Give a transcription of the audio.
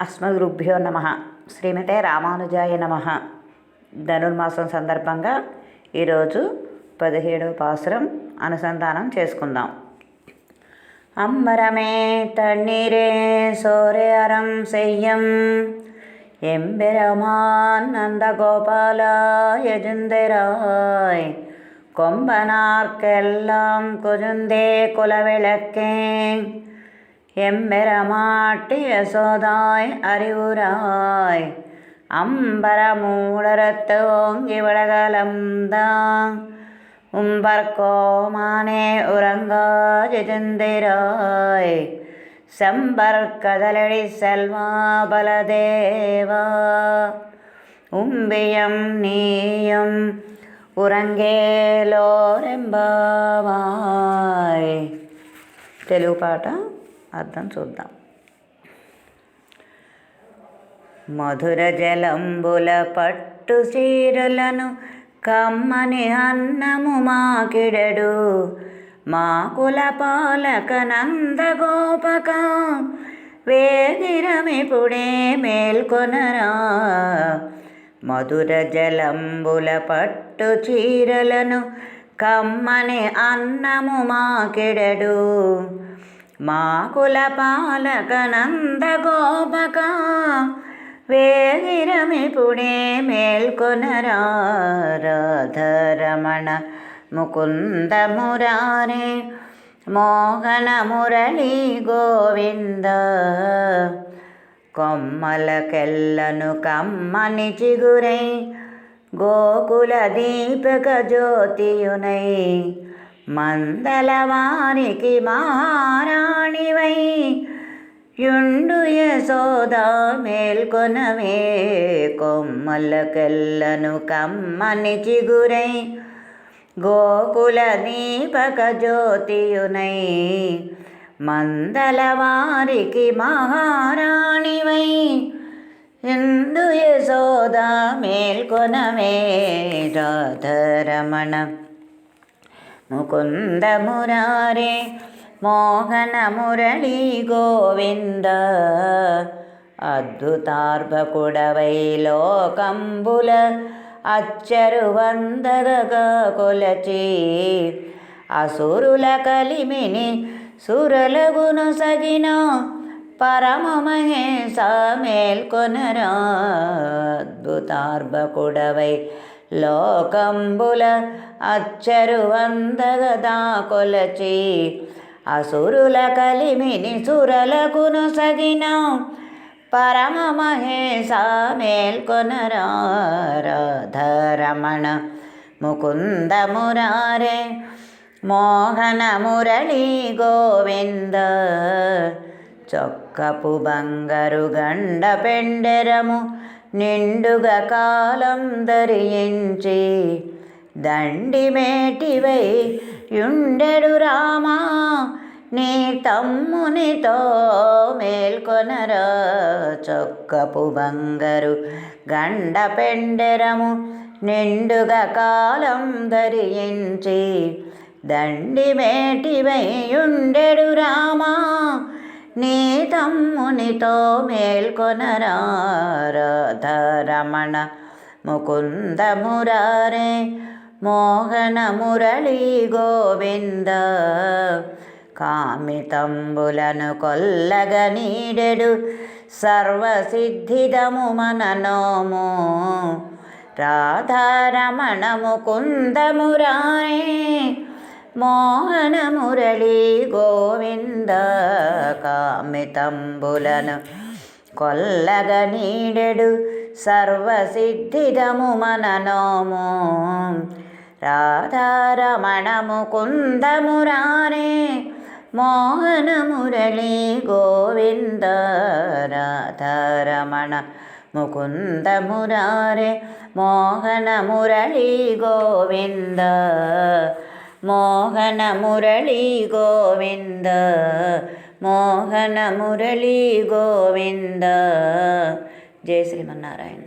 అస్మద్రుభ్యో నమ శ్రీమతే రామానుజాయ నమ ధనుర్మాసం సందర్భంగా ఈరోజు పదిహేడవ పాసురం అనుసంధానం చేసుకుందాం அம்பரமே தண்ணீரே சோரே அறம் செய்யும் எம்பெருமான் நந்த கோபாலாய ஜுந்தராய் கொம்பனார்க்கெல்லாம் குஜுந்தே குலவிளக்கே എമ്പരമാട്ടി യശോദായ് അറിവുരായ് അമ്പരമൂടരത്ത് ഓങ്കി വിളകലന്താങ് ഉംബർക്കോമാനെ ഉറങ്കാചിചിന്തിരായ് செம்பற்கதலடி செல்வாபலதேவா உம்பியம் நீயும் ഉറങ്ങേലോരെമ്പാവായ് തെലുഗു പാട്ട అర్థం చూద్దాం. మధుర జలంబుల పట్టు చీరలను కమ్మని అన్నము మాకిడడు. మా కుల పాలక నందగోపక వేగిరమిపుడే మేల్కొనరా. మధుర జలంబుల పట్టు చీరలను కమ్మని అన్నము మాకిడడు. మా కుల పాలక నందగోపక వేగిరమిపుడే మేల్కొనరా రాధరమణ ముకుంద మురారే మోహన మురళీ గోవింద కొమ్మలకెల్లను కమ్మని చిగురై గోకుల దీపక జ్యోతియునై మందలవానికి మహారాణివై యుండు యశోదా మేల్కొనవే కొమ్మలకెల్లను కమ్మని చిగురై. గోకుల దీపక జ్యోతియునై మందలవారికి మహారాణివై. ఎందు యశోదా మేల్కొనవే రాధరమణ ముకుంద మురారే మోహన మురళీ గోవింద అద్భుతార్భకుడవై లోకంబుల అచ్చరు వందగగా కొలచి అసురుల కలిమిని సురలగును సగిన పరమ మహేశ మేల్కొనరా అద్భుతార్భకుడవై లోకంబుల అచ్చరు వందగదా కొలచి అసురుల కలిమిని సురలకును సగిన పరమ మహేశ మేల్కొనరారధరమణ ముకుంద మురారే మోహన మురళీ గోవింద. చొక్కపు బంగరు గండ పెండెరము నిండుగా కాలం ధరించి దండిమేటివై యుండెడు రామా నీ తమ్మునితో మేల్కొనరా చొక్కపు బంగరు గండ పెండెరము నిండుగా కాలం ధరించి దండిమేటివై యుండెడు రామా నీ తమ్మునితో మేల్కొనరా ముకుంద మురారే మోహన మురళీ గోవింద కామితంబులను కొల్లగ నీడెడు సర్వసిద్ధిదము మననోము. రాధారమణ ముకుంద మురారే మోహన మురళీ గోవింద కామితంబులను కొల్లగ నీడెడు సర్వసిద్ధిదము మననోము రాధారమణము ముకుంద మోహన మురళీ గోవింద రాధారమణ ముకుంద మురారే మోహన మురళీ గోవింద మోహన మురళీ గోవింద మోహన మురళీ గోవింద. జయ శ్రీమన్నారాయణ.